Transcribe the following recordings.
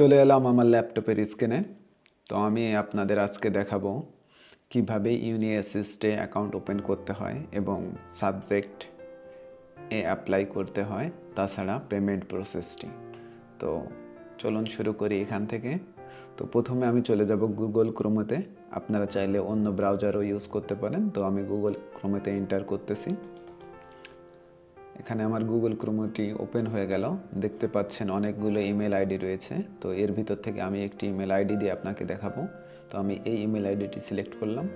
চলে এলাম আমার ল্যাপটপের স্ক্রিনে। তো আমি আপনাদের আজকে দেখাবো কীভাবে ইউনি অ্যাসিস্টে অ্যাকাউন্ট ওপেন করতে হয় এবং সাবজেক্ট এ অ্যাপ্লাই করতে হয়, তাছাড়া পেমেন্ট প্রসেসটি তো চলুন শুরু করি এখান থেকে। তো প্রথমে আমি চলে যাব গুগল ক্রোমেতে আপনারা চাইলে অন্য ব্রাউজারও ইউজ করতে পারেন। তো আমি গুগল ক্রোমেতে এন্টার করতেছি। এখানে আমার গুগল ক্রোমোটি ওপেন হয়ে গেল। দেখতে পাচ্ছেন অনেকগুলো ইমেল আইডি রয়েছে। তো এর ভিতর থেকে আমি একটি ইমেল আইডি দিয়ে আপনাকে দেখাবো। তো আমি এই ইমেল আইডিটি সিলেক্ট করলাম।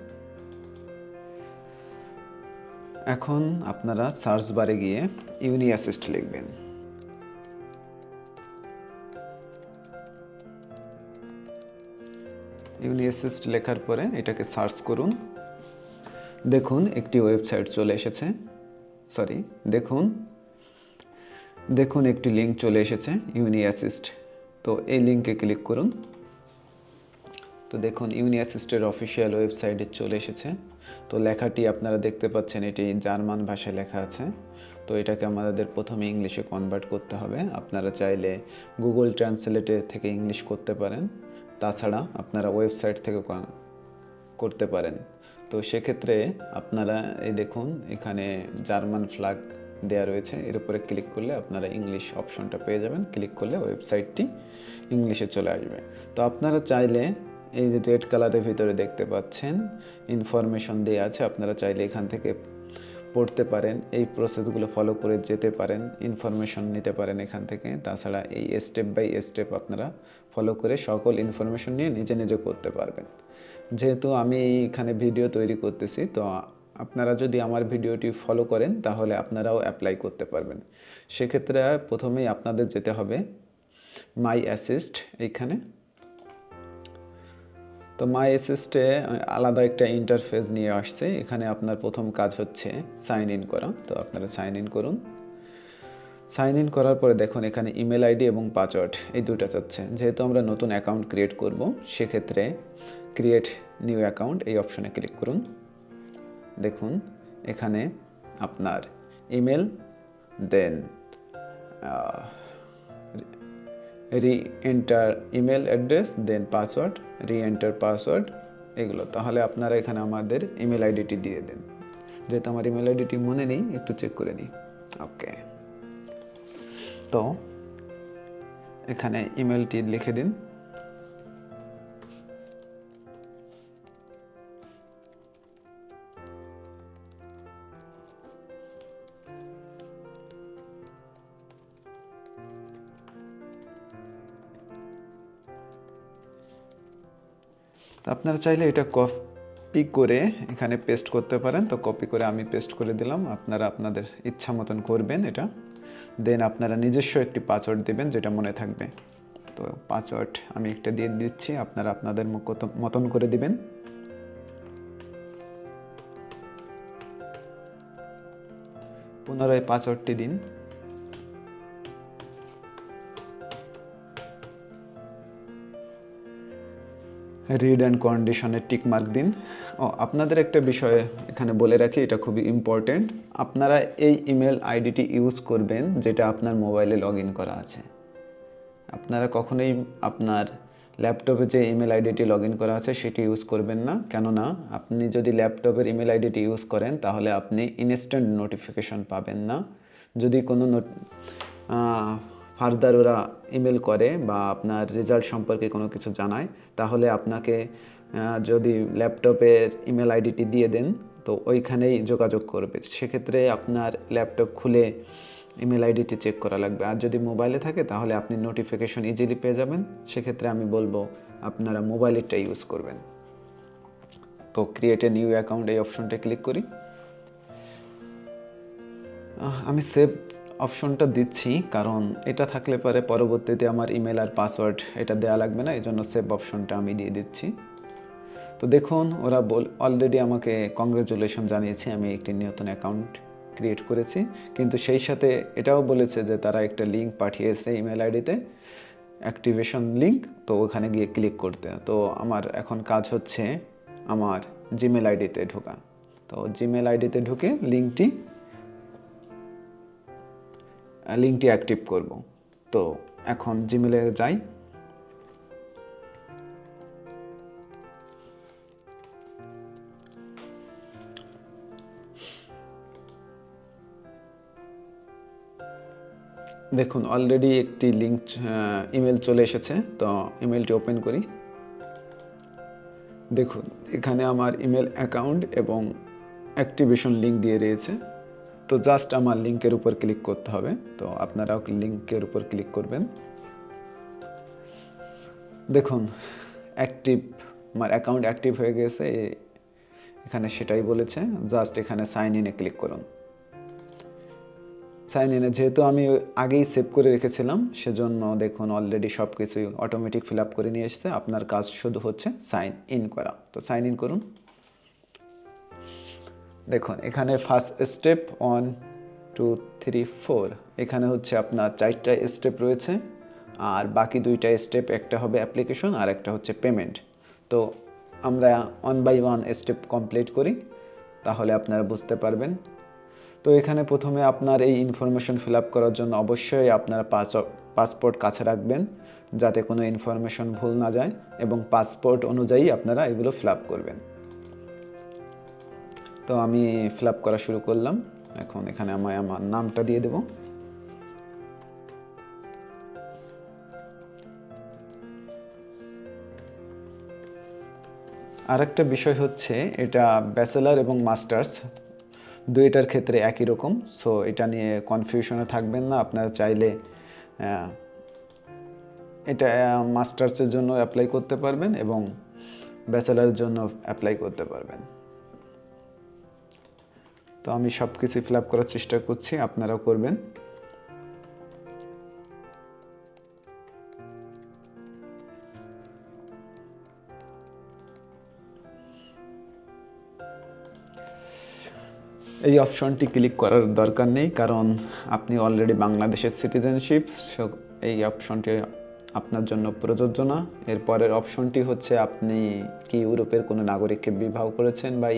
এখন আপনারা সার্চ বারে গিয়ে ইউনি অ্যাসিস্ট লিখবেন। ইউনি অ্যাসিস্ট লেখার পরে এটাকে সার্চ করুন। দেখুন, একটি ওয়েবসাইট চলে এসেছে। সরি দেখুন। দেখুন, একটি লিঙ্ক চলে এসেছে ইউনি অ্যাসিস্ট তো এই লিঙ্কে ক্লিক করুন। তো দেখুন ইউনি অ্যাসিস্টের অফিসিয়াল ওয়েবসাইটে চলে এসেছে। তো লেখাটি আপনারা দেখতে পাচ্ছেন, এটি জার্মান ভাষায় লেখা আছে। তো এটাকে আমাদের প্রথমে ইংলিশে কনভার্ট করতে হবে। আপনারা চাইলে গুগল ট্রান্সলেটে থেকে ইংলিশ করতে পারেন। তাছাড়া আপনারা ওয়েবসাইট থেকে করতে পারেন। তো সেক্ষেত্রে আপনারা, এই দেখুন, এখানে জার্মান ফ্ল্যাগ দেওয়া রয়েছে। এর উপরে ক্লিক করলে আপনারা ইংলিশ অপশনটা পেয়ে যাবেন। ক্লিক করলে ওয়েবসাইটটি ইংলিশে চলে আসবে। তো আপনারা চাইলে এই যে রেড কালারের ভিতরে দেখতে পাচ্ছেন ইনফরমেশন দেওয়া আছে। আপনারা চাইলে এখান থেকে পড়তে পারেন, এই প্রসেসগুলো ফলো করে যেতে পারেন ইনফরমেশন নিতে পারেন এখান থেকে। তাছাড়া এই স্টেপ বাই স্টেপ আপনারা ফলো করে সকল ইনফরমেশন নিয়ে নিজে নিজে করতে পারবেন। যেহেতু আমি এখানে ভিডিও তৈরি করতেছি, তো আপনারা যদি আমার ভিডিওটি ফলো করেন, তাহলে আপনারাও অ্যাপ্লাই করতে পারবেন। সেক্ষেত্রে প্রথমেই আপনাদের যেতে হবে মাই অ্যাসিস্ট এইখানে। তো মাই অ্যাসিস্টে আলাদা একটা ইন্টারফেস নিয়ে আসছে। এখানে আপনার প্রথম কাজ হচ্ছে সাইন ইন করা। তো আপনারা সাইন ইন করুন। সাইন ইন করার পরে দেখুন এখানে ইমেল আইডি এবং পাসওয়ার্ড এই দুটো চাচ্ছে। যেহেতু আমরা নতুন অ্যাকাউন্ট ক্রিয়েট করব, সেক্ষেত্রে ক্রিয়েট নিউ অ্যাকাউন্ট এই অপশনে ক্লিক করুন। দেখুন, এখানে আপনার ইমেল দেন রি এন্টার ইমেল অ্যাড্রেস দেন পাসওয়ার্ড রিএন্টার পাসওয়ার্ড এগুলো। তাহলে আপনারা এখানে আমাদের ইমেল আইডিটি দিয়ে দেন। যেহেতু আমার ইমেল আইডিটি মনে নেই, একটু চেক করে নিই। ওকে তো, এখানে ইমেলটি লিখে দিন। তো আপনারা চাইলে এটা কপি করে এখানে পেস্ট করতে পারেন। তো কপি করে আমি পেস্ট করে দিলাম। আপনারা আপনাদের ইচ্ছা মতন করবেন এটা। দেন আপনারা নিজস্ব একটি পাসওয়ার্ড দেবেন যেটা মনে থাকবে। তো পাসওয়ার্ড আমি একটা দিয়ে দিচ্ছি। আপনারা আপনাদের মতন করে দিবেন। পুনরায় পাসওয়ার্ডটি দিন। রিড অ্যান্ড কন্ডিশনের টিক মার্ক দিন। ও, আপনাদের একটা বিষয় এখানে বলে রাখি, এটা খুবই ইম্পর্টেন্ট আপনারা এই ইমেল আইডিটি ইউজ করবেন, যেটা আপনার মোবাইলে লগ করা আছে। আপনারা কখনোই আপনার ল্যাপটপে যে ইমেল আইডিটি লগ করা আছে, সেটি ইউজ করবেন না। কেননা, আপনি যদি ল্যাপটপের ইমেল আইডিটি ইউজ করেন, তাহলে আপনি ইনস্ট্যান্ট নোটিফিকেশন পাবেন না। যদি কোনো ফার্দার ওরা ইমেল করে বা আপনার রেজাল্ট সম্পর্কে কোনো কিছু জানায়, তাহলে আপনাকে যদি ল্যাপটপের ইমেল আইডিটি দিয়ে দেন, তো ওইখানেই যোগাযোগ করবে। সেক্ষেত্রে আপনার ল্যাপটপ খুলে ইমেল আইডিটি চেক করা লাগবে। আর যদি মোবাইলে থাকে, তাহলে আপনি নোটিফিকেশন ইজিলি পেয়ে যাবেন। সেক্ষেত্রে আমি বলব, আপনারা মোবাইলেরটা ইউজ করবেন। তো ক্রিয়েট এ নিউ অ্যাকাউন্ট এই অপশনটা ক্লিক করি। আমি সেভ অপশনটা দিচ্ছি, কারণ এটা থাকলে পরে পরবর্তীতে আমার ইমেল আর পাসওয়ার্ড এটা দেওয়া লাগবে না এই জন্য সেভ অপশনটা আমি দিয়ে দিচ্ছি। তো দেখুন, ওরা বল অলরেডি আমাকে কংগ্রেচুলেশন জানিয়েছে, আমি একটি নতুন অ্যাকাউন্ট ক্রিয়েট করেছি। কিন্তু সেই সাথে এটাও বলেছে যে তারা একটা লিঙ্ক পাঠিয়েছে ইমেল আইডিতে অ্যাক্টিভেশন লিঙ্ক তো ওখানে গিয়ে ক্লিক করতে। তো আমার এখন কাজ হচ্ছে আমার জিমেল আইডিতে ঢোকা। তো জিমেল আইডিতে ঢুকে লিঙ্কটি লিঙ্কটি অ্যাক্টিভ করব। তো এখন জিমেলে যাই। দেখুন অলরেডি একটি লিঙ্ক ইমেল চলে এসেছে, তো ইমেলটি ওপেন করি। দেখুন, এখানে আমার ইমেল অ্যাকাউন্ট এবং অ্যাক্টিভেশন লিঙ্ক দিয়ে রয়েছে। তো জাস্ট আমার লিঙ্কের উপর ক্লিক করতে হবে। তো আপনারাও লিঙ্কের উপর ক্লিক করবেন। দেখুন অ্যাক্টিভ আমার অ্যাকাউন্ট অ্যাক্টিভ হয়ে গেছে। এখানে সেটাই বলেছে। জাস্ট এখানে সাইন ইনে ক্লিক করুন। সাইন ইনে যেহেতু আমি আগেই সেভ করে রেখেছিলাম, সেজন্য দেখুন অলরেডি সব কিছুই অটোমেটিক ফিল আপ করে নিয়ে এসেছে। আপনার কাজ শুধু হচ্ছে সাইন ইন করা। তো সাইন ইন করুন। দেখুন, এখানে first step one two three four এখানে হচ্ছে আপনার চারটা স্টেপ রয়েছে, আর বাকি দুইটা স্টেপ একটা হবে অ্যাপ্লিকেশন আর একটা হচ্ছে পেমেন্ট তো আমরা one by one step complete করি, তাহলে আপনারা বুঝতে পারবেন। তো এখানে প্রথমে আপনার এই ইনফরমেশন ফিল আপ করার জন্য অবশ্যই আপনার পাসপোর্ট কাছে রাখবেন, যাতে কোনো ইনফরমেশন ভুল না যায়, এবং পাসপোর্ট অনুযায়ী আপনারা এগুলো ফিল আপ করবেন। তো আমি ফিল করা শুরু করলাম। এখন এখানে আমায় আমার নামটা দিয়ে দেব। আরেকটা বিষয় হচ্ছে, এটা ব্যাচেলার এবং মাস্টার্স, দুইটার ক্ষেত্রে একই রকম। সো এটা নিয়ে কনফিউশনে থাকবেন না। আপনারা চাইলে এটা মাস্টার্সের জন্য অ্যাপ্লাই করতে পারবেন এবং ব্যাচেলারের জন্য অ্যাপ্লাই করতে পারবেন। তো আমি সব কিছু ফিল আপ করার চেষ্টা করছি, আপনারাও করবেন। এই অপশনটি ক্লিক করার দরকার নেই, কারণ আপনি অলরেডি বাংলাদেশের সিটিজেনশিপ এই অপশনটি আপনার জন্য প্রযোজ্য না। এরপরের অপশনটি হচ্ছে আপনি কি ইউরোপের কোনো নাগরিককে বিবাহ করেছেন বা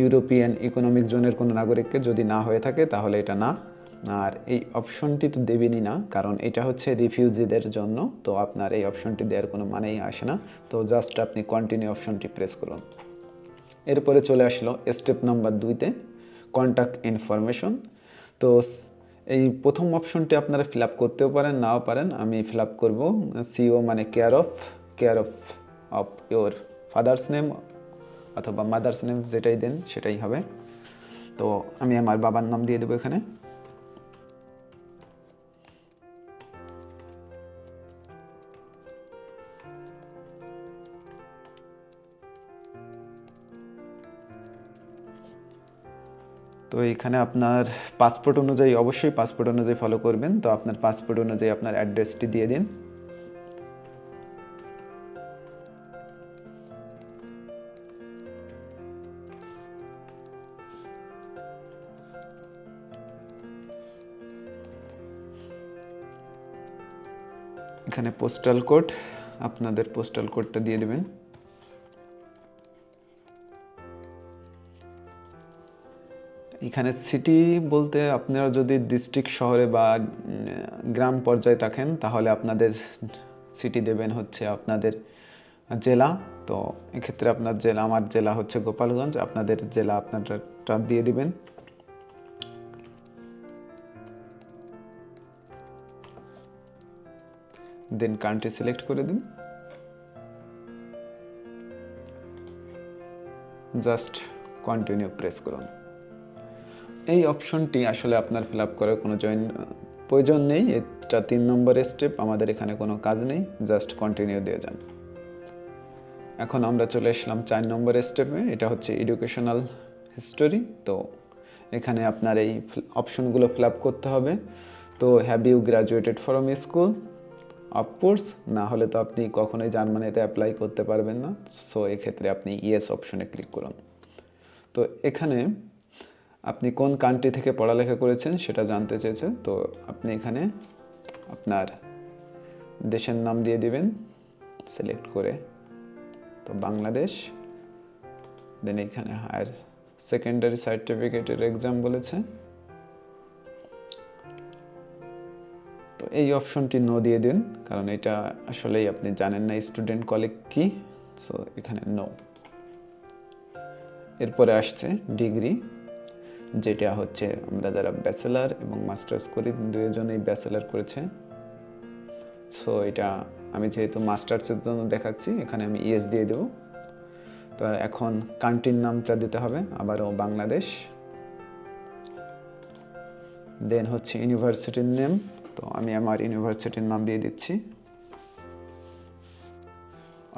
ইউরোপিয়ান ইকোনমিক জোনের কোনো নাগরিককে যদি না হয়ে থাকে, তাহলে এটা না। আর এই অপশনটি তো দেবেনই না, কারণ এটা হচ্ছে রিফিউজিদের জন্য, তো আপনার এই অপশনটি দেওয়ার কোনো মানেই আসে না। তো জাস্ট আপনি কন্টিনিউ অপশনটি প্রেস করুন। এরপরে চলে আসলো স্টেপ নাম্বার দুইতে কন্ট্যাক্ট ইনফরমেশন তো এই প্রথম অপশনটি আপনারা ফিল আপ করতেও পারেন, নাও পারেন, আমি ফিল আপ করব। সিও মানে care of care of of your father's name অথবা মাদার্স নেম যেটাই দেন, সেটাই হবে। তো আমি আমার বাবার নাম দিয়ে দেবো এখানে। তো এখানে আপনার পাসপোর্ট অনুযায়ী, অবশ্যই পাসপোর্ট অনুযায়ী ফলো করবেন। তো আপনার পাসপোর্ট অনুযায়ী আপনার অ্যাড্রেসটি দিয়ে দিন। এখানে পোস্টাল কোড আপনাদের পোস্টাল কোডটা দিয়ে দেবেন। এখানে সিটি বলতে আপনারা যদি ডিস্ট্রিক্ট শহরে বা গ্রাম পর্যায়ে থাকেন, তাহলে আপনাদের সিটি দেবেন হচ্ছে আপনাদের জেলা। তো এক্ষেত্রে আপনার জেলা, আমার জেলা হচ্ছে গোপালগঞ্জ, আপনাদের জেলা আপনারা দিয়ে দিবেন। দেন কান্ট্রি সিলেক্ট করে দিন। জাস্ট কন্টিনিউ প্রেস করুন। এই অপশনটি আসলে আপনার ফিল আপ করার কোনো জয়েন প্রয়োজন নেই। এটা তিন নম্বরের স্টেপ আমাদের এখানে কোনো কাজ নেই। জাস্ট কন্টিনিউ দিয়ে যান। এখন আমরা চলে আসলাম চার নম্বরের স্টেপে এটা হচ্ছে এডুকেশনাল হিস্টোরি তো এখানে আপনার এই অপশনগুলো ফিল আপ করতে হবে। তো have you graduated from school of course না হলে তো আপনি কখনোই জার্মানিতে অ্যাপ্লাই করতে পারবেন না। সো এক্ষেত্রে আপনি ইয়েস অপশনে ক্লিক করুন। তো এখানে আপনি কোন কান্ট্রি থেকে পড়ালেখা করেছেন সেটা জানতে চেয়েছে। তো আপনি এখানে আপনার দেশের নাম দিয়ে দিবেন সিলেক্ট করে। তো বাংলাদেশ দেন এখানে হায়ার সেকেন্ডারি সার্টিফিকেটের এক্সাম বলেছে। এই অপশনটি নো দিয়ে দিন, কারণ এটা আসলেই আপনি জানেন না স্টুডেন্ট কলেজ কি সো এখানে নো এরপরে আসছে ডিগ্রি যেটা হচ্ছে আমরা যারা ব্যাচেলার এবং মাস্টার্স করি দুজনেই ব্যাচেলার করেছে। সো এটা আমি যেহেতু মাস্টার্সের জন্য দেখাচ্ছি, এখানে আমি ইএস দিয়ে দেবো। তো এখন কান্ট্রির নামটা দিতে হবে, আবারও বাংলাদেশ। দেন হচ্ছে ইউনিভার্সিটির নেম তো আমি আমার ইউনিভার্সিটির নাম দিয়ে দিচ্ছি।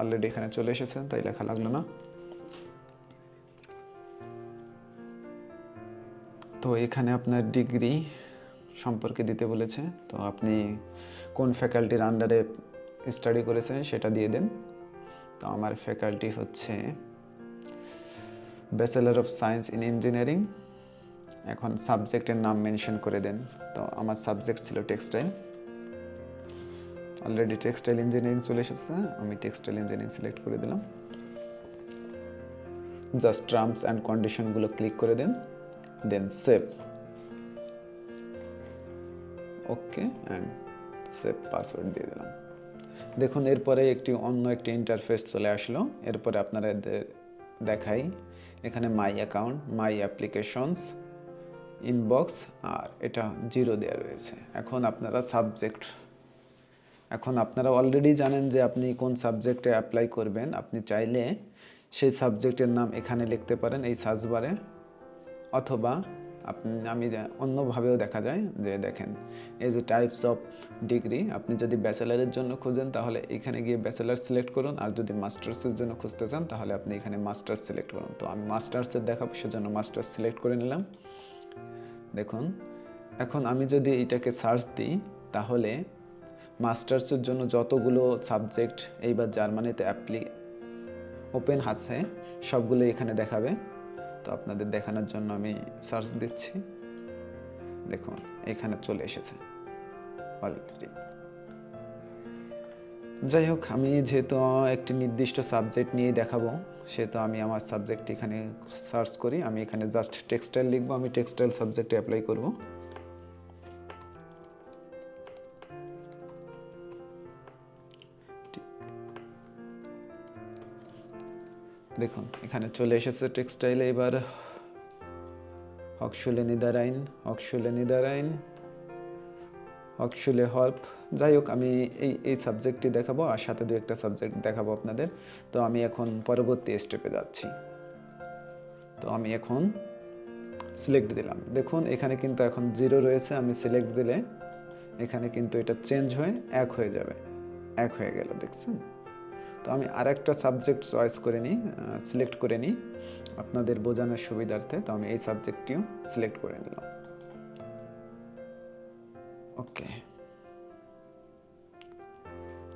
অলরেডি এখানে চলে এসেছে তাই লেখা লাগল না। তো এখানে আপনার ডিগ্রি সম্পর্কে দিতে বলেছে, তো আপনি কোন ফ্যাকাল্টির আন্ডারে স্টাডি করেছেন সেটা দিয়ে দেন। তো আমার ফ্যাকাল্টি হচ্ছে bachelor of science in engineering এখন সাবজেক্টের নাম মেনশন করে দেন। তো আমার সাবজেক্ট ছিল টেক্সটাইল। অলরেডি টেক্সটাইল ইঞ্জিনিয়ারিং চলে এসেছে, আমি টেক্সটাইল ইঞ্জিনিয়ারিং সিলেক্ট করে দিলাম। জাস্ট টার্মস অ্যান্ড কন্ডিশনগুলো ক্লিক করে দেন দেন save okay and save password দিয়ে দিলাম। দেখুন, এরপরে একটি অন্য একটি ইন্টারফেস চলে আসলো। এরপরে আপনারা দেখাই, এখানে my account my applications inbox আর এটা জিরো দেওয়া রয়েছে। এখন আপনারা সাবজেক্ট এখন আপনারা অলরেডি জানেন যে আপনি কোন সাবজেক্টে অ্যাপ্লাই করবেন। আপনি চাইলে সেই সাবজেক্টের নাম এখানে লিখতে পারেন এই সার্চ বারে অথবা আপনি, আমি অন্যভাবেও দেখা যায় যে দেখেন, এই যে টাইপস অফ ডিগ্রি আপনি যদি ব্যাচেলারের জন্য খুঁজেন, তাহলে এখানে গিয়ে ব্যাচেলার সিলেক্ট করুন। আর যদি মাস্টার্সের জন্য খুঁজতে চান, তাহলে আপনি এখানে মাস্টার্স সিলেক্ট করুন। তো আমি মাস্টার্সের দেখাবো, সেজন্য মাস্টার্স সিলেক্ট করে নিলাম। দেখুন, এখন আমি যদি এটাকে সার্চ দিই, তাহলে মাস্টার্সের জন্য যতগুলো সাবজেক্ট এইবার জার্মানিতে অ্যাপ্লি ওপেন আছে, সবগুলো এখানে দেখাবে। তো আপনাদের দেখানোর জন্য আমি সার্চ দিচ্ছি। দেখুন, এখানে চলে এসেছে অলরেডি যাই হোক, আমি যেহেতু একটি নির্দিষ্ট সাবজেক্ট নিয়ে দেখাবো সেহেতু আমি আমার সাবজেক্ট এখানে সার্চ করি, আমি এখানে জাস্ট টেক্সটাইল লিখব, আমি টেক্সটাইল সাবজেক্টে অ্যাপ্লাই করব। দেখুন, এখানে চলে এসেছে টেক্সটাইলে এবার হকশুলে নিদারাইন হকশুলে নিদারাইন হকশুলে হল্প যাই হোক, আমি এই এই সাবজেক্টটি দেখাবো আর সাথে দু একটা সাবজেক্ট দেখাবো আপনাদের। তো আমি এখন পরবর্তী স্টেপে যাচ্ছি। তো আমি এখন সিলেক্ট দিলাম। দেখুন, এখানে কিন্তু এখন জিরো রয়েছে, আমি সিলেক্ট দিলে এখানে কিন্তু এটা চেঞ্জ হয়ে এক হয়ে যাবে। এক হয়ে গেল, দেখছেন? তো আমি আরেকটা সাবজেক্ট চয়েস করে নিই সিলেক্ট করে নিই আপনাদের বোঝানোর সুবিধার্থে। তো আমি এই সাবজেক্টটিও সিলেক্ট করে নিলাম। ওকে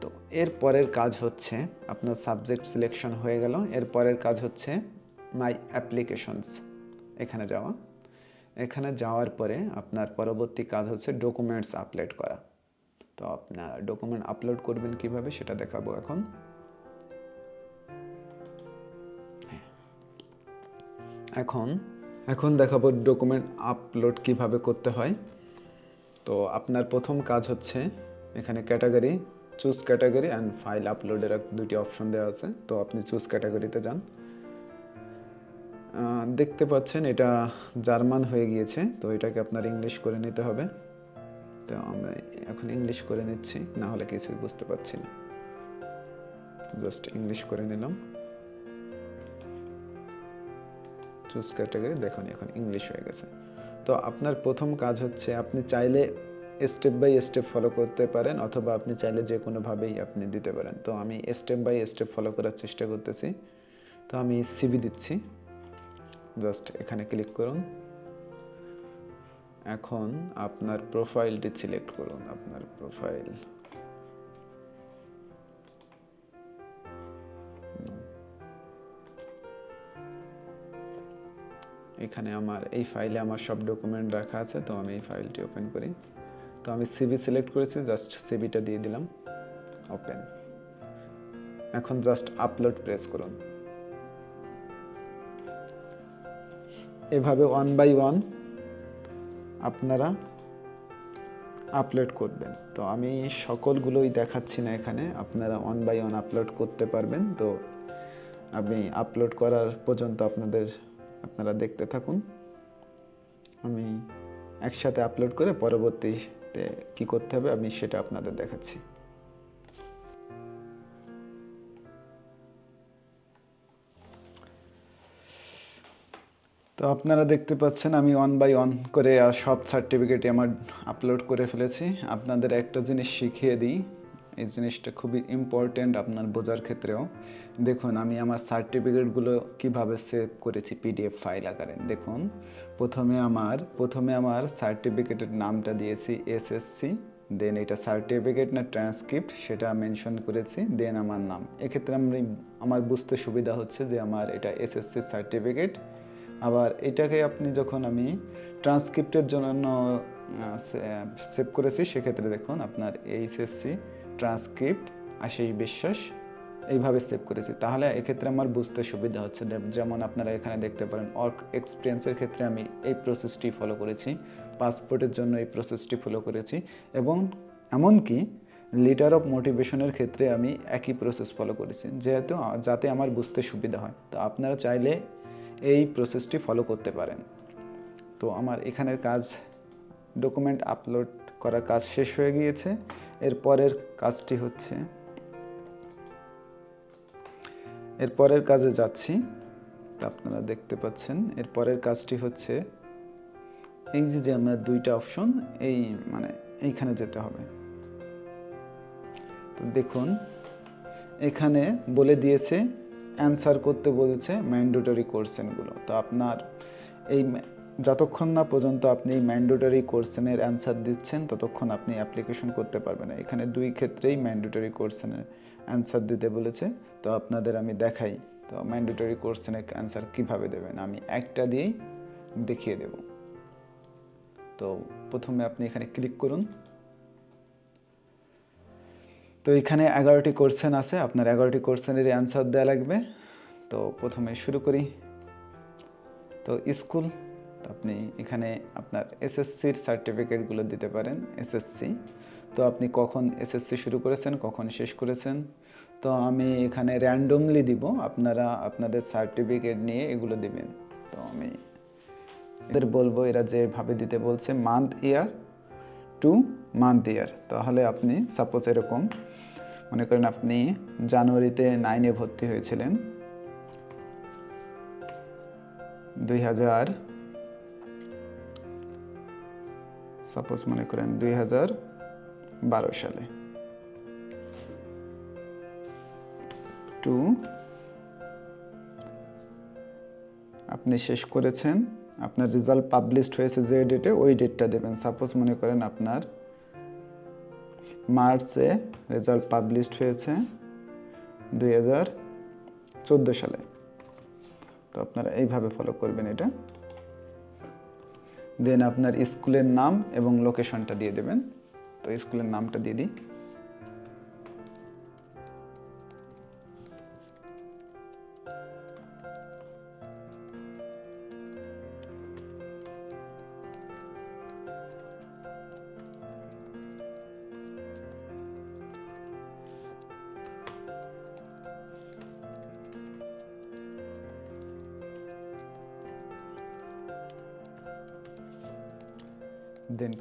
তো এর পরের কাজ হচ্ছে আপনার সাবজেক্ট সিলেকশন হয়ে গেল। এর পরের কাজ হচ্ছে মাই অ্যাপ্লিকেশনস এখানে যাওয়া। এখানে যাওয়ার পরে আপনার পরবর্তী কাজ হচ্ছে ডকুমেন্টস আপলোড করা। তো আপনার ডকুমেন্ট আপলোড করবেন কীভাবে সেটা দেখাবো এখন। এখন এখন দেখাবো ডকুমেন্ট আপলোড কীভাবে করতে হয়। তো আপনার প্রথম কাজ হচ্ছে এখানে category choose category and file আপলোডের দুটি অপশন দেওয়া আছে। তো আপনি চুজ ক্যাটাগরিতে যান। দেখতে পাচ্ছেন এটা জার্মান হয়ে গিয়েছে, তো এটাকে আপনার ইংলিশ করে নিতে হবে। তো আমরা এখন ইংলিশ করে নিচ্ছি, না হলে কিছুই বুঝতে পারছি না। জাস্ট ইংলিশ করে নিলাম। চুজ ক্যাটাগরি দেখুন, এখন ইংলিশ হয়ে গেছে। তো আপনার প্রথম কাজ হচ্ছে, আপনি চাইলে স্টেপ বাই স্টেপ ফলো করতে পারেন অথবা আপনি চাইলে যে কোনোভাবেই আপনি দিতে পারেন। তো আমি স্টেপ বাই স্টেপ ফলো করার চেষ্টা করতেছি। তো আমি সিবি দিচ্ছি। জাস্ট এখানে ক্লিক করুন। এখন আপনার প্রোফাইলটি সিলেক্ট করুন, আপনার প্রোফাইল এখানে আমার, এই ফাইলে আমার সব ডকুমেন্ট রাখা আছে, তো আমি এই ফাইলটি ওপেন করি। তো আমি সিবি সিলেক্ট করেছি জাস্ট সিবিটা দিয়ে দিলাম ওপেন এখন জাস্ট আপলোড প্রেস করুন। এভাবে ওয়ান বাই ওয়ান আপনারা আপলোড করবেন। তো আমি সকলগুলোই দেখাচ্ছি না এখানে, আপনারা ওয়ান বাই ওয়ান আপলোড করতে পারবেন। তো আপনি আপলোড করার পর্যন্ত আপনাদের, আপনারা দেখতে থাকুন। আমি একসাথে আপলোড করে পরবর্তীতে কি করতে হবে আমি সেটা আপনাদের দেখাচ্ছি। তো আপনারা দেখতে পাচ্ছেন আমি ওয়ান বাই ওয়ান করে সব সার্টিফিকেটই আমার আপলোড করে ফেলেছি। আপনাদের একটা জিনিস শিখিয়ে দিই। এই জিনিসটা খুবই ইম্পর্ট্যান্ট আপনার বোঝার ক্ষেত্রেও। দেখুন, আমি আমার সার্টিফিকেটগুলো কীভাবে সেভ করেছি পিডিএফ ফাইল আকারে। দেখুন, প্রথমে আমার প্রথমে আমার সার্টিফিকেটের নামটা দিয়েছি এসএসসি দেন এটা সার্টিফিকেট না ট্রান্সক্রিপ্ট সেটা মেনশন করেছি দেন আমার নাম। এক্ষেত্রে আমি, আমার বুঝতে সুবিধা হচ্ছে যে আমার এটা এসএসসি সার্টিফিকেট আবার এটাকে আপনি যখন আমি ট্রান্সক্রিপ্টের জন্য সেভ করেছি, সেক্ষেত্রে দেখুন, আপনার এইচএসসি ট্রান্সক্রিপ্ট আশিস বিশ্বাস, এইভাবে সেভ করেছি। তাহলে এক্ষেত্রে আমার বুঝতে সুবিধা হচ্ছে যেমন আপনারা এখানে দেখতে পারেন অর্ক এক্সপিরিয়েন্সের ক্ষেত্রে আমি এই প্রসেসটি ফলো করেছি পাসপোর্টের জন্য এই প্রসেসটি ফলো করেছি এবং এমনকি লিটার অফ মোটিভেশনের ক্ষেত্রে আমি একই প্রসেস ফলো করেছি, যেহেতু, যাতে আমার বুঝতে সুবিধা হয়। তো আপনারা চাইলে এই প্রসেসটি ফলো করতে পারেন। তো আমার এখানের কাজ ডকুমেন্ট আপলোড করার কাজ শেষ হয়ে গিয়েছে। এর পরের কাজটি হচ্ছে, এর পরের কাজে যাচ্ছি। তা আপনারা দেখতে পাচ্ছেন, এর পরের কাজটি হচ্ছে, এই যে যে আমার দুইটা অপশন এই মানে এইখানে যেতে হবে। তো দেখুন, এখানে বলে দিয়েছে অ্যান্সার করতে বলেছে ম্যান্ডেটরি কোর্সেনগুলো তো আপনার এই যতক্ষণ না পর্যন্ত আপনি ম্যান্ডেটরি কোর্সেনের অ্যান্সার দিচ্ছেন, ততক্ষণ আপনি অ্যাপ্লিকেশন করতে পারবেন না। এখানে দুই ক্ষেত্রেই ম্যান্ডেটরি কোর্সেনের অ্যান্সার দিতে বলেছে। তো আপনাদের আমি দেখাই, তো ম্যান্ডেটরি কোর্সেনের অ্যান্সার কীভাবে দেবেন? আমি একটা দিয়েই দেখিয়ে দেব। তো প্রথমে আপনি এখানে ক্লিক করুন। তো এখানে এগারোটি কোর্সেন আছে, আপনার এগারোটি কোর্সেনের অ্যান্সার দেওয়া লাগবে। তো প্রথমে শুরু করি। তো স্কুল তো আপনি এখানে আপনার এসএসসির সার্টিফিকেটগুলো দিতে পারেন এসএসসি তো আপনি কখন এসএসসি শুরু করেছেন, কখন শেষ করেছেন? তো আমি এখানে র্যান্ডমলি দিব, আপনারা আপনাদের সার্টিফিকেট নিয়ে এগুলো দিবেন। তো আমি এদের বলব, এরা যেভাবে দিতে বলছে month year to month year তাহলে আপনি সাপোজ এরকম, মনে করেন আপনি জানুয়ারিতে নাইনে ভর্তি হয়েছিলেন। দুই হাজার সাপোজ মনে করেন দুই হাজার বারো সালে। টু, আপনি শেষ করেছেন, আপনার রেজাল্ট পাবলিশড হয়েছে যে ডেটে, ওই ডেটটা দেবেন। সাপোজ মনে করেন আপনার মার্চে রেজাল্ট পাবলিশড হয়েছে দুই হাজার চোদ্দ সালে। তো আপনারা এইভাবে ফলো করবেন এটা। দেন আপনার স্কুলের নাম এবং লোকেশনটা দিয়ে দেবেন। তো স্কুলের নামটা দিয়ে দিই।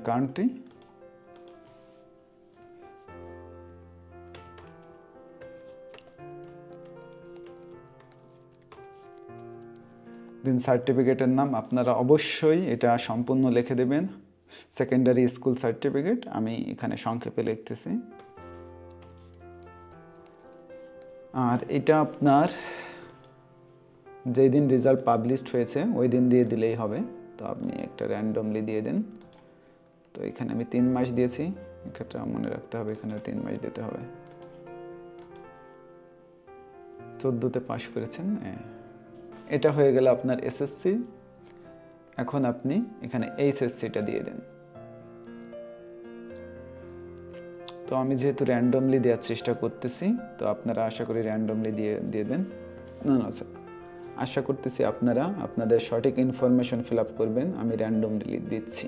কান্ট্রি দেন সার্টিফিকেটের নাম আপনারা অবশ্যই এটা সম্পূর্ণ লিখে দেবেন। সেকেন্ডারি স্কুল সার্টিফিকেট আমি এখানে সংক্ষেপে লিখতেছি। আর এটা আপনার যেই দিন রেজাল্ট পাবলিশড হয়েছে, ওই দিন দিয়ে দিলেই হবে। তো আপনি একটা র্যান্ডমলি দিয়ে দেন। তো এখানে আমি তিন মাস দিয়েছি। এক্ষেত্রে মনে রাখতে হবে এখানে তিন মাস দিতে হবে। চোদ্দোতে পাশ করেছেন। এটা হয়ে গেল আপনার এসএসসি। এখন আপনি এখানে এইচএসসিটা দিয়ে দেন। তো আমি যেহেতু র্যান্ডমলি দেওয়ার চেষ্টা করতেছি, তো আপনারা আশা করি র্যান্ডমলি দিয়ে দিয়ে দেন। না না স্যার আশা করতেছি আপনারা আপনাদের সঠিক ইনফরমেশন ফিল আপ করবেন। আমি র্যান্ডমলি দিচ্ছি।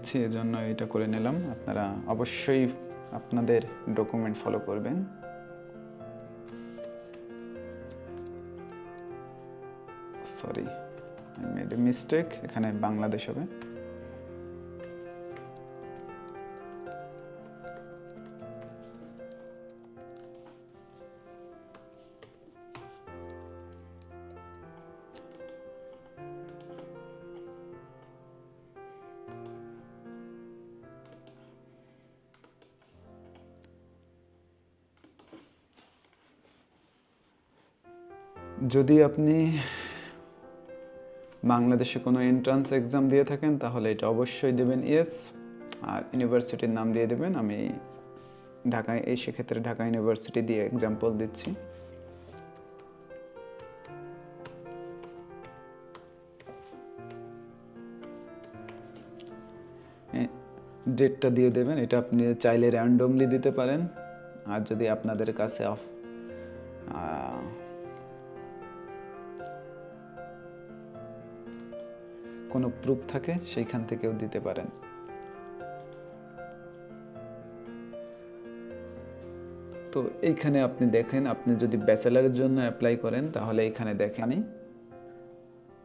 দিচ্ছি এজন্য এটা করে নিলাম। আপনারা অবশ্যই আপনাদের ডকুমেন্ট ফলো করবেন। Sorry I made a mistake এখানে বাংলাদেশ হবে। যদি আপনি বাংলাদেশে কোনো এন্ট্রান্স এক্সাম দিয়ে থাকেন, তাহলে এটা অবশ্যই দেবেন ইয়েস আর ইউনিভার্সিটির নাম দিয়ে দেবেন। আমি ঢাকায়, এই সেক্ষেত্রে ঢাকা ইউনিভার্সিটি দিয়ে এক্সাম্পল দিচ্ছি। ডেটটা দিয়ে দেবেন। এটা আপনি চাইলে র্যান্ডমলি দিতে পারেন। আর যদি আপনাদের কাছে অফ কোনো প্রুফ থাকে, সেইখান থেকেও দিতে পারেন। তো এইখানে আপনি দেখেন, আপনি যদি ব্যাচেলারের জন্য অ্যাপ্লাই করেন, তাহলে এখানে দেখেন।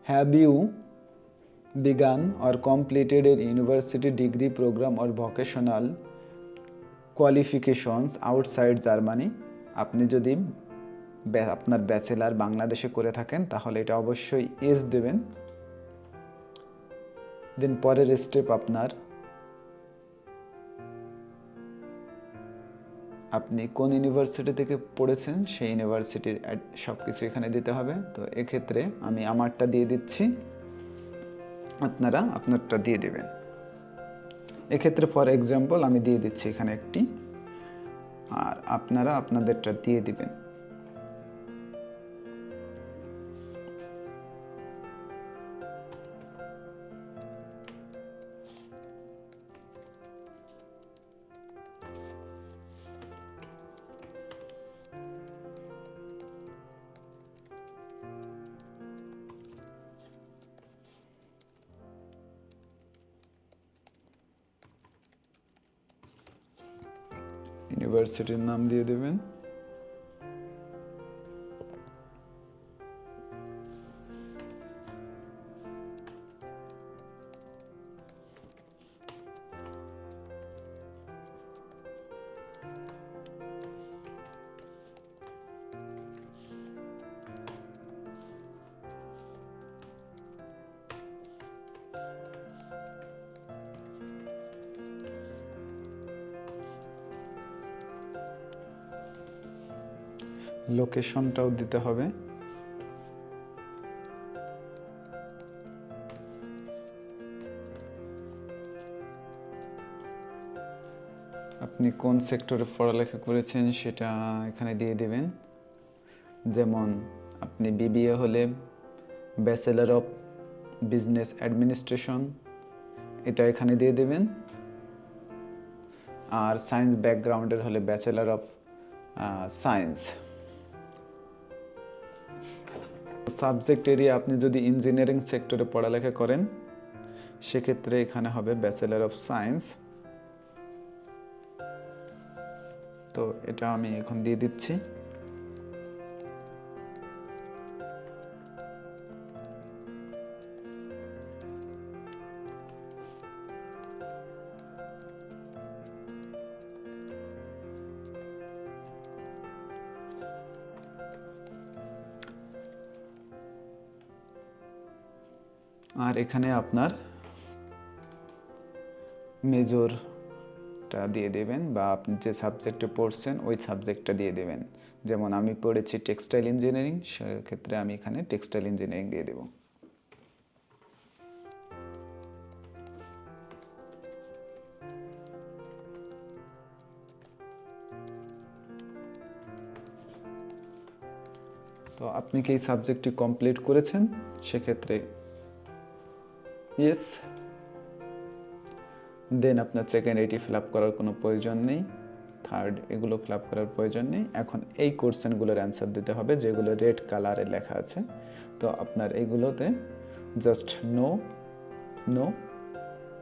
Have you began or completed a university degree programme or vocational qualifications outside Germany আপনি যদি আপনার ব্যাচেলার বাংলাদেশে করে থাকেন, তাহলে এটা অবশ্যই এস দেবেন। দেন পরের স্টেপ আপনার। আপনি কোন ইউনিভার্সিটি থেকে পড়েছেন, সেই ইউনিভার্সিটির সব কিছু এখানে দিতে হবে। তো এক্ষেত্রে আমি আমারটা দিয়ে দিচ্ছি। আপনারা আপনারটা দিয়ে দেবেন। এক্ষেত্রে ফর এক্সাম্পল আমি দিয়ে দিচ্ছি এখানে একটি। আর আপনারা আপনাদেরটা দিয়ে দিবেন। ইউনিভার্সিটির নাম দিয়ে দেবেন লোকেশনটাও দিতে হবে। আপনি কোন সেক্টরে পড়ালেখা করেছেন সেটা এখানে দিয়ে দেবেন। যেমন আপনি বিবিএ হলে ব্যাচেলার অফ বিজনেস অ্যাডমিনিস্ট্রেশন এটা এখানে দিয়ে দেবেন। আর সায়েন্স ব্যাকগ্রাউন্ডের হলে bachelor of science subject area আপনি যদি ইঞ্জিনিয়ারিং সেক্টরে পড়ালেখা করেন, সেক্ষেত্রে এখানে হবে ব্যাচেলার অফ সায়েন্স তো এটা আমি এখন দিয়ে দিচ্ছি। আর এখানে আপনার মেজরটা দিয়ে দেবেন বা আপনি যে সাবজেক্টে পড়ছেন, ওই সাবজেক্টটা দিয়ে দেবেন। যেমন আমি পড়েছি টেক্সটাইল ইঞ্জিনিয়ারিং, সেক্ষেত্রে আমি এখানে টেক্সটাইল ইঞ্জিনিয়ারিং দিয়ে দেবো। তো আপনি কি এই সাবজেক্টটি কমপ্লিট করেছেন? সেক্ষেত্রে ইয়েস দেন আপনার সেকেন্ড এটি ফিল আপ করার কোনো প্রয়োজন নেই। থার্ড এগুলো ফিল আপ করার প্রয়োজন নেই। এখন এই কোশ্চেনগুলোর অ্যান্সার দিতে হবে, যেগুলো রেড কালারে লেখা আছে। তো আপনার এগুলোতে জাস্ট নো নো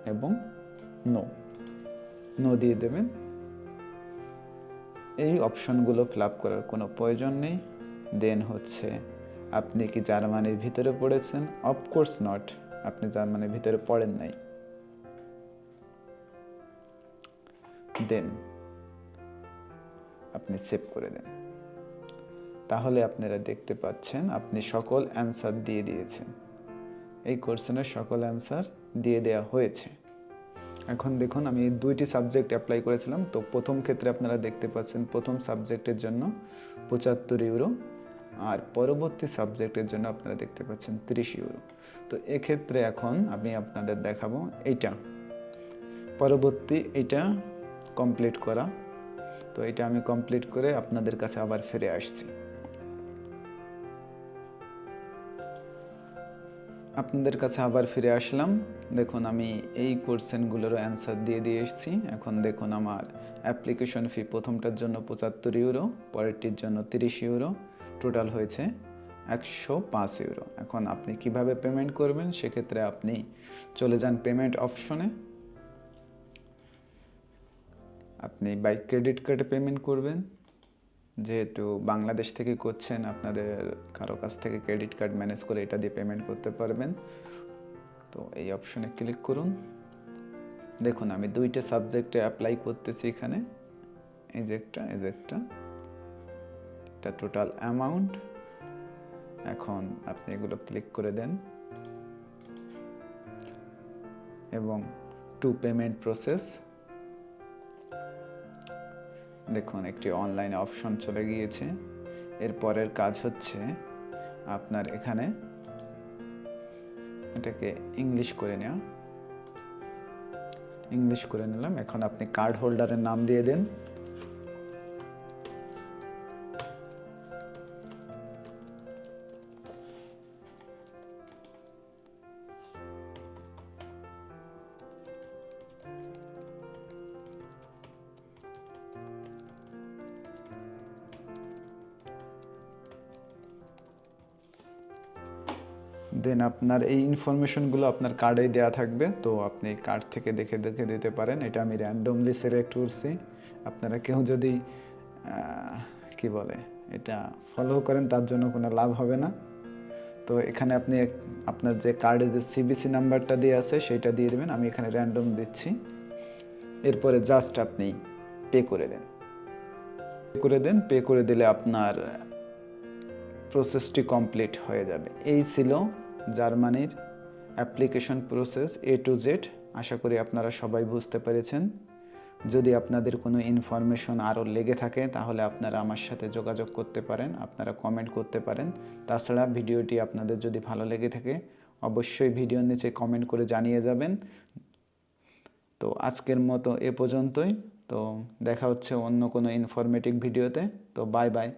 এবং নো নো দিয়ে দেবেন। এই অপশনগুলো ফিল আপ করার কোনো প্রয়োজন নেই। দেন হচ্ছে, আপনি কি জার্মানির ভিতরে পড়েছেন? অফকোর্স নট আপনি যার মানে ভিতরে পড়েন নাই। দেন, আপনি সেভ করে দেন। তাহলে আপনারা দেখতে পাচ্ছেন, আপনি সকল অ্যান্সার দিয়ে দিয়েছেন। এই কোশ্চেনের সকল অ্যান্সার দিয়ে দেওয়া হয়েছে। এখন দেখুন, আমি দুইটি সাবজেক্ট অ্যাপ্লাই করেছিলাম। তো প্রথম ক্ষেত্রে আপনারা দেখতে পাচ্ছেন, প্রথম সাবজেক্টের জন্য পঁচাত্তর ইউরো আর পরবর্তী সাবজেক্টের জন্য আপনারা দেখতে পাচ্ছেন তিরিশ ইউরো তো এক্ষেত্রে এখন আমি আপনাদের দেখাবো এইটা। পরবর্তী এটা কমপ্লিট করা। তো এটা আমি কমপ্লিট করে আপনাদের কাছে আবার ফিরে আসছি। আপনাদের কাছে আবার ফিরে আসলাম। দেখুন, আমি এই কোশ্চেনগুলোরও অ্যান্সার দিয়ে দিয়ে এসেছি। এখন দেখুন, আমার অ্যাপ্লিকেশন ফি প্রথমটার জন্য পঁচাত্তর ইউরো পরেরটির জন্য তিরিশ ইউরো টোটাল হয়েছে একশো পাঁচ ইউরো এখন আপনি কীভাবে পেমেন্ট করবেন, সেক্ষেত্রে আপনি চলে যান পেমেন্ট অপশনে আপনি বাই ক্রেডিট কার্ডে পেমেন্ট করবেন। যেহেতু বাংলাদেশ থেকে করছেন, আপনাদের কারও কাছ থেকে ক্রেডিট কার্ড ম্যানেজ করে এটা দিয়ে পেমেন্ট করতে পারবেন। তো এই অপশনে ক্লিক করুন। দেখুন, আমি দুইটা সাবজেক্টে অ্যাপ্লাই করতেছি এখানে। এই যে একটা, এই যে একটা। এটা টোটাল অ্যামাউন্ট এখন আপনি এগুলো ক্লিক করে দেন। এবং টু পেমেন্ট প্রসেস দেখুন, একটি অনলাইন অপশন চলে গিয়েছে। এর পরের কাজ হচ্ছে আপনার এখানে এটাকে ইংলিশ করে নেওয়া। ইংলিশ করে নিলাম। এখন আপনি কার্ড হোল্ডারের নাম দিয়ে দেন। আপনার এই ইনফরমেশনগুলো আপনার কার্ডেই দেওয়া থাকবে। তো আপনি কার্ড থেকে দেখে দেখে দিতে পারেন। এটা আমি র্যান্ডমলি সিলেক্ট করছি। আপনারা কেউ যদি কি বলে, এটা ফলো করেন, তার জন্য কোনো লাভ হবে না। তো এখানে আপনি আপনার যে কার্ডে যে সিবিসি নাম্বারটা দিয়ে আছে, সেটা দিয়ে দেবেন। আমি এখানে র্যান্ডম দিচ্ছি। এরপরে জাস্ট আপনি পে করে দেন। পে করে দেন। পে করে দিলে আপনার প্রসেসটি কমপ্লিট হয়ে যাবে। এই ছিল জার্মানির application process A to Z আশা করি আপনারা সবাই বুঝতে পেরেছেন। যদি আপনাদের কোনো ইনফরমেশন আরও লেগে থাকে, তাহলে আপনারা আমার সাথে যোগাযোগ করতে পারেন, আপনারা কমেন্ট করতে পারেন। তাছাড়া ভিডিওটি আপনাদের যদি ভালো লেগে থাকে, অবশ্যই ভিডিওর নিচে কমেন্ট করে জানিয়ে যাবেন। তো আজকের মতো এ পর্যন্তই। তো দেখা হচ্ছে অন্য কোনো ইনফরমেটিভ ভিডিওতে। তো বাই বাই